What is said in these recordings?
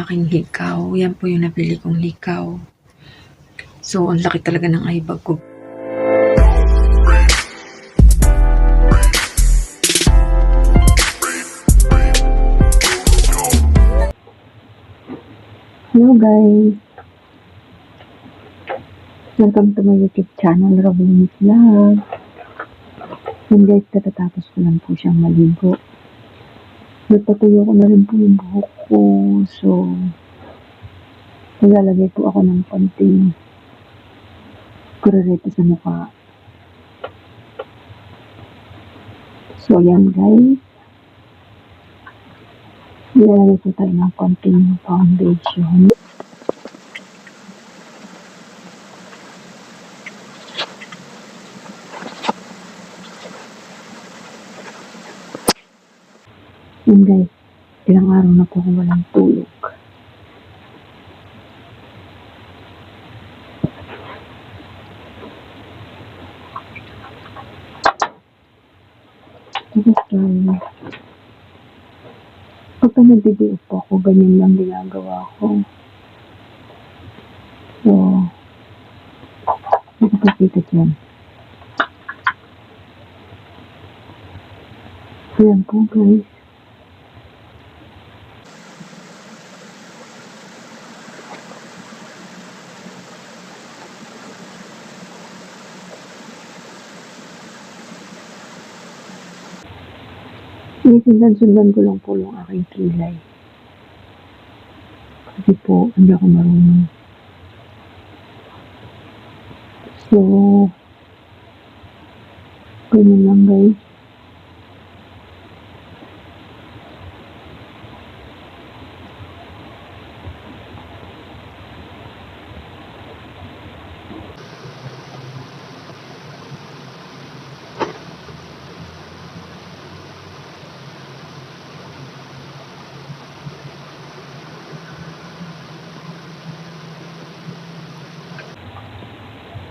aking hikaw. Yan po yung nabili kong hikaw. So, ang laki talaga ng eye bag ko. Hello guys! Welcome to my YouTube channel, Robin Vlog. Yan guys, katatapos ko lang po siyang maligo. Nagpatuyo ko na rin po yung buhok ko. So, maglalagay po ako ng konting kurerete sa mukha. So, yan guys. Nilalagay po tayo ng konting foundation. Guys, ilang araw na po ako walang tulog. Tapos tayo. Pagka nagbibiyo po ako, ganyan lang ginagawa ko. So, nakapakita dyan. Ayan po guys. Sinisundan-sundan ko lang po yung aking kilay. Kasi po, hindi ako marunong. So, ganyan lang guys.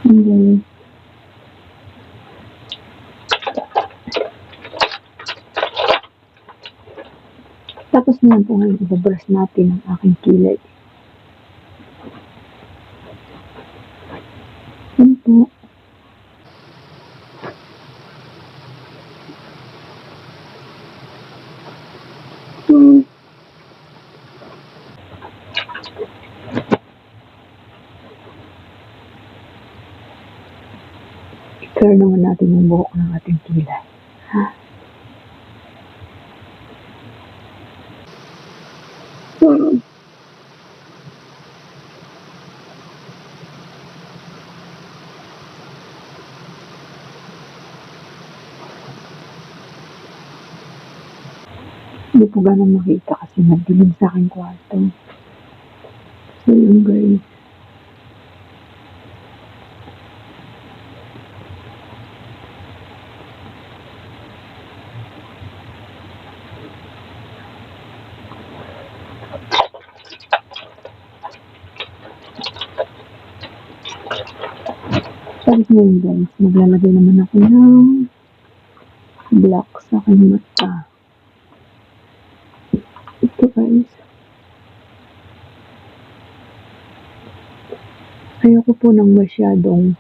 Ang galing. Tapos naman po ngayon, ibabrush natin ang aking kilay. Yan po. Hmm. I-clear naman natin yung buhok ng ating kilay. Ha? Hmm. Hindi po ganun makita kasi nagdilim sa aking kwarto. So yun guys. Tapos ngayon guys, maglalagay naman ako ng black sa aking mata. Ito guys. Ayoko po ng masyadong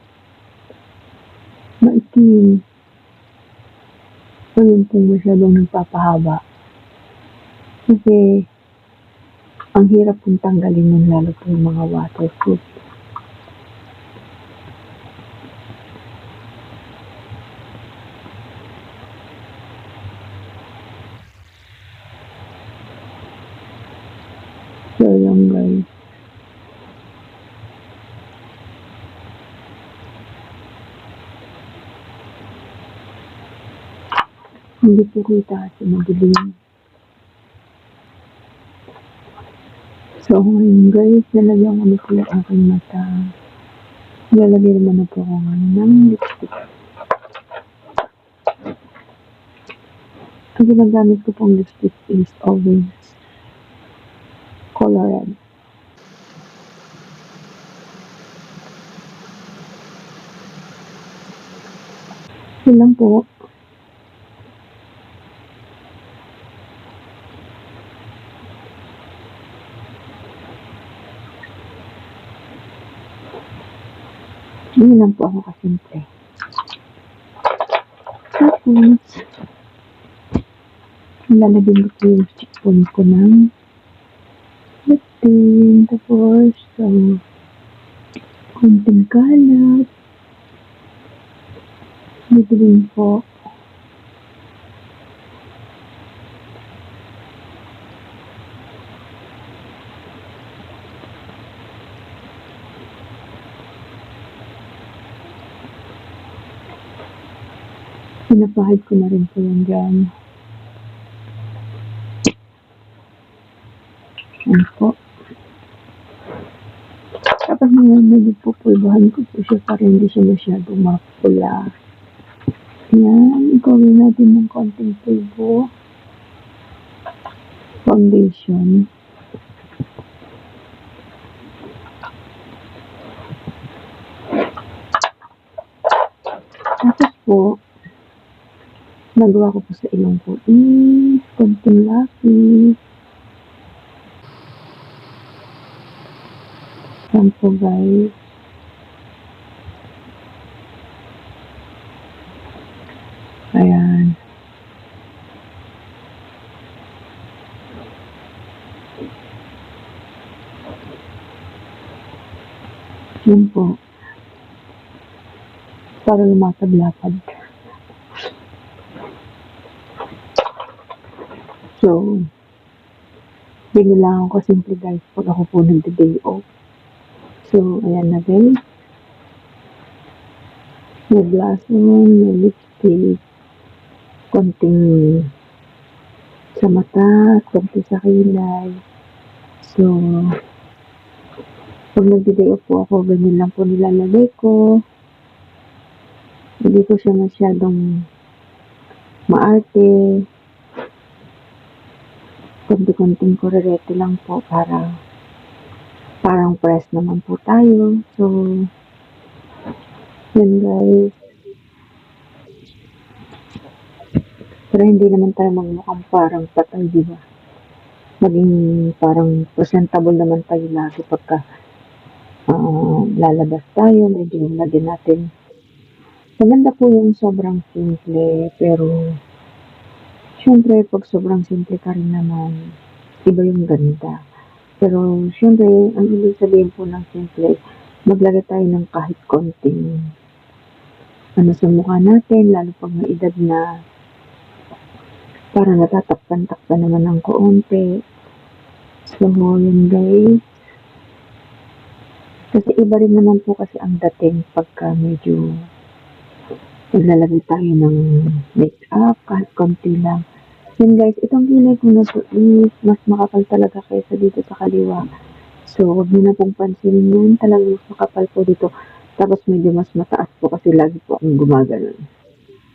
maitim. Ayun po masyadong nagpapahaba. Kasi ang hirap pong tanggalin nun lalo po yung mga waterproof. So, yun guys. Hindi po kita kasi madilim. So, ngayon guys, nalagyan ko na po yung aking mata. Lalagay naman na po ako ngayon ng lipstick. Ang ginagamit ko pong lipstick is always color red. Yun lang po. Yun lang po ako kasimple. Tapos, lalagyan ko po yung chickpon ko ng latin. Tapos, um, konting kalat. Dito din po. Pinapahid ko na rin po yan dyan. Ano po? Tapos ngayon, medyo pupulbahan ko po siya para hindi siya masyado mapula. Yan, gawin natin ng konting pulbo. Foundation. Tapos po, nagawa ko po sa ilong ko is konting lapis. Yan po guys. Ayan. Yan po. Para lumakad-lakad. So, binilangan ko simple guys pag ako po nagda-day off. So, ayan na guys. May blush on, may lipstick, konting sa mata, konting sa kilay. So, pag nagdi-day off po ako, ganyan lang po nilalagay ko. Hindi ko siya masyadong maarte. Konti-konting kurerete lang po para parang press naman po tayo. So, yun guys. Pero hindi naman tayo magmukhang parang patay, di ba? Maging parang presentable naman tayo lagi pagka ah, lalabas tayo. Medyo lagyan natin. Maganda po yung sobrang simple, pero syempre pag sobrang simple ka rin naman, iba yung ganda. Pero syempre, ang ibig sabihin po ng simple, maglagay tayo ng kahit konting ano sa mukha natin, lalo pag may edad na para natatakpan-takpan naman ng kaunti. So, yun guys. Kasi iba rin naman po kasi ang dating pagka medyo naglalagay tayo ng make-up, kahit konti lang. Yun guys, itong kilay ko na to is mas makapal talaga kaysa dito sa kaliwa. So, huwag niyo na pong pansinin yan. Talagang mas makapal po dito. Tapos medyo mas mataas po kasi lagi po akong gumaganon.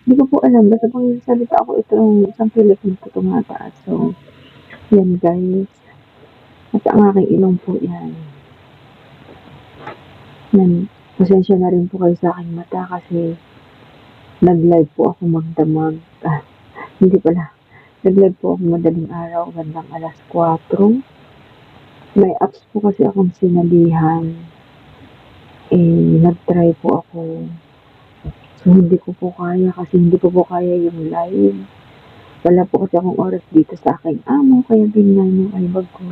Hindi ko po alam. Basta pag salita ako ito yung isang kilay ko na tumataas. So, yan guys. At ang aking ilong po yan. Yan. Pasensya na rin po kayo sa aking mata kasi nag-live po ako magdamag. Ah, hindi pala. Nag-live po ako madaling araw, bandang alas 4. May apps po kasi akong sinalihan. Eh, nag-try po ako. So, hindi ko po kaya kasi hindi ko po kaya yung live. Wala po kasi akong oras dito sa aking amo, kaya ganyan yung ibag ko.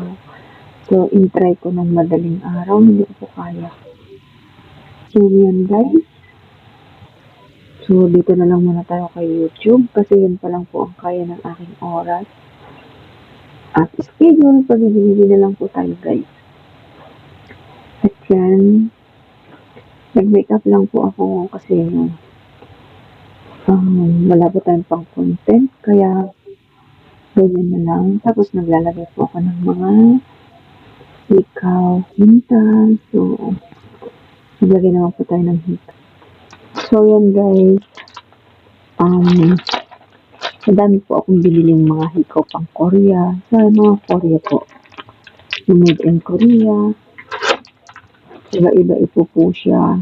So, in-try ko ng madaling araw, hindi ko po kaya. So, yan guys. So, dito na lang muna tayo kay YouTube kasi yun pa lang po ang kaya ng aking oras. At schedule, pag-ibigay na lang po tayo guys. At yan, nag-makeup lang po ako kasi um, wala po tayong pang content. Kaya, ganyan na lang. Tapos, naglalagay po ako ng mga ikaw, hinta. So, naglagay naman po tayo ng hika. So, yan guys. Um, madami po akong biniling mga hikaw pang Korea. Sa mga Korea po. Made in Korea. Iba-iba ipo po siya.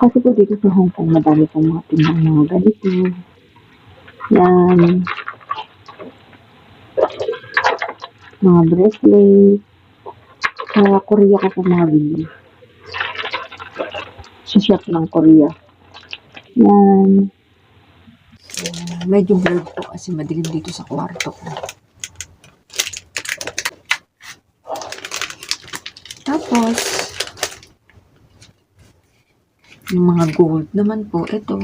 Kasi po dito sa Hong Kong, madami pong mga tindang mga ganito. Yan. Mga bracelet. Sa Korea ko po mga bili. Chef ng Korea. Yan. So, medyo blurred po kasi madilim dito sa kwarto ko. Tapos, yung mga gold naman po, ito.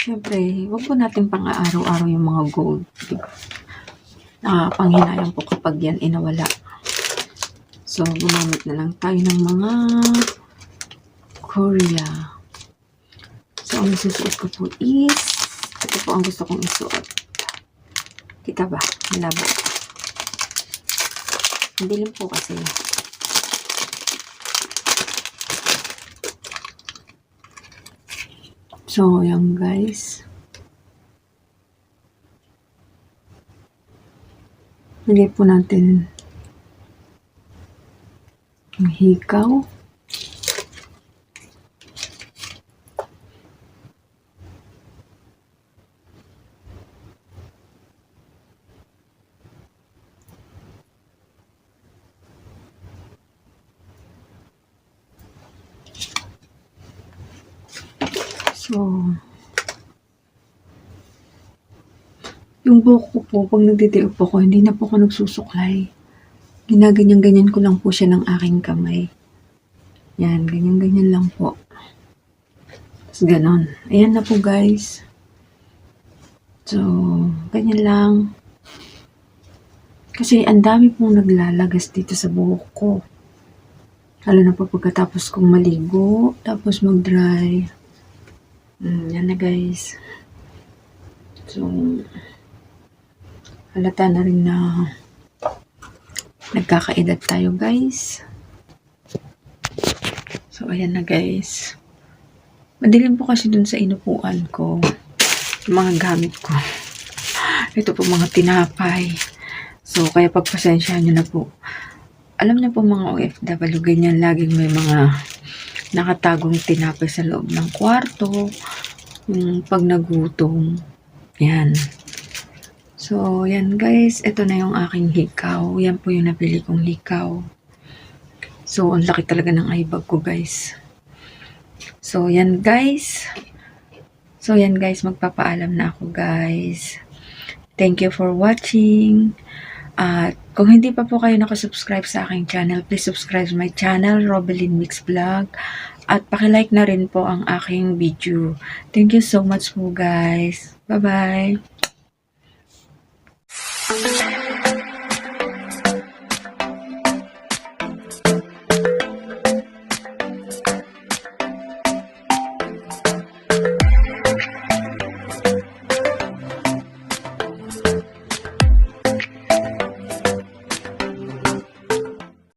Siyempre, wag po natin pang araw-araw yung mga gold. Diba? Nakapanghinayang po kapag yan inawala. So, gumamit na lang tayo ng mga Korea. So, ang isusuot ko po is, ito po ang gusto kong isuot. Kita ba? Malabo. Lang po kasi. So, yan guys. Lagay po natin ang hikaw. So, yung buhok ko po, pag nagditiop po ko, hindi na po ako nagsusuklay. Ginaganyan-ganyan ko lang po siya ng aking kamay. Yan, ganyan-ganyan lang po. Tapos ganon. Ayan na po guys. So, ganyan lang. Kasi ang dami pong naglalagas dito sa buhok ko. Lalo na po pagkatapos kong maligo, tapos mag-dry. Mm, yan na guys. So, halata na rin na nagkakaedad tayo guys. So, ayan na guys. Madilim po kasi dun sa inupuan ko. Mga gamit ko. Ito po mga tinapay. So, kaya pagpasensya nyo na po. Alam niyo po mga OFW, ganyan laging may mga nakatagong tinapay sa loob ng kwarto. Yung pag nagutom. Yan. So, yan guys. Ito na yung aking hikaw. Yan po yung napili kong hikaw. So, ang laki talaga ng eye bag ko guys. So, yan guys. So, yan guys. Magpapaalam na ako guys. Thank you for watching. At kung hindi pa po kayo nakasubscribe sa aking channel, please subscribe my channel, Robelin Mix Vlog. At pakilike na rin po ang aking video. Thank you so much po guys. Bye-bye.